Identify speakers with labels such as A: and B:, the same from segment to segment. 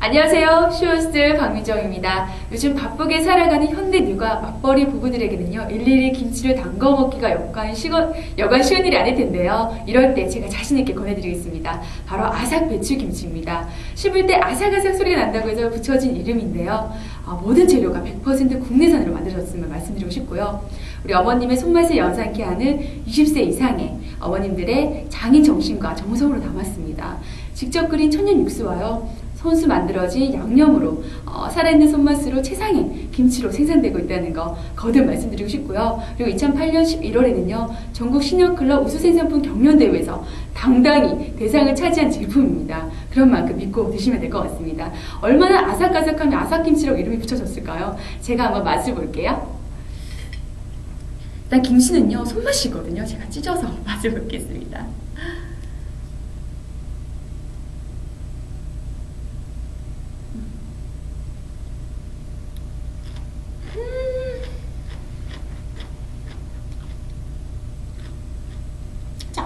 A: 안녕하세요. 쇼호스트 박미정입니다. 요즘 바쁘게 살아가는 현대 누가 맞벌이 부부들에게는요, 일일이 김치를 담궈 먹기가 여간, 시건, 여간 쉬운 일이 아닐 텐데요. 이럴 때 제가 자신 있게 권해드리겠습니다. 바로 아삭 배추김치입니다. 씹을 때 아삭아삭 소리가 난다고 해서 붙여진 이름인데요. 아, 모든 재료가 100% 국내산으로 만들어졌음을 말씀드리고 싶고요. 우리 어머님의 손맛을 연상케 하는 20세 이상의 어머님들의 장인 정신과 정성으로 남았습니다. 직접 끓인 천연 육수와요. 손수 만들어진 양념으로 어, 살아있는 손맛으로 최상의 김치로 생산되고 있다는 거 거듭 말씀드리고 싶고요. 그리고 2008년 11월에는요. 전국 신협클럽 우수생산품 경연대회에서 당당히 대상을 차지한 제품입니다. 그런 만큼 믿고 드시면 될 것 같습니다. 얼마나 아삭아삭하면 아삭김치라고 이름이 붙여졌을까요? 제가 한번 맛을 볼게요. 일단 김치는요 손맛이거든요. 제가 찢어서 맛을 볼겠습니다.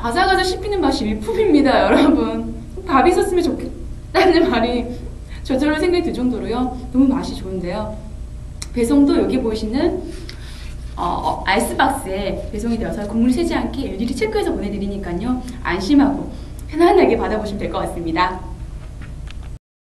A: 아삭아삭 씹히는 맛이 일품입니다, 여러분. 밥이 있었으면 좋겠다는 말이 저절로 생각이 들 정도로요. 너무 맛이 좋은데요. 배송도 여기 보시는 어, 어, 아이스박스에 배송이 되어서 국물 새지 않게 일일이 체크해서 보내드리니까요. 안심하고 편안하게 받아보시면 될 것 같습니다.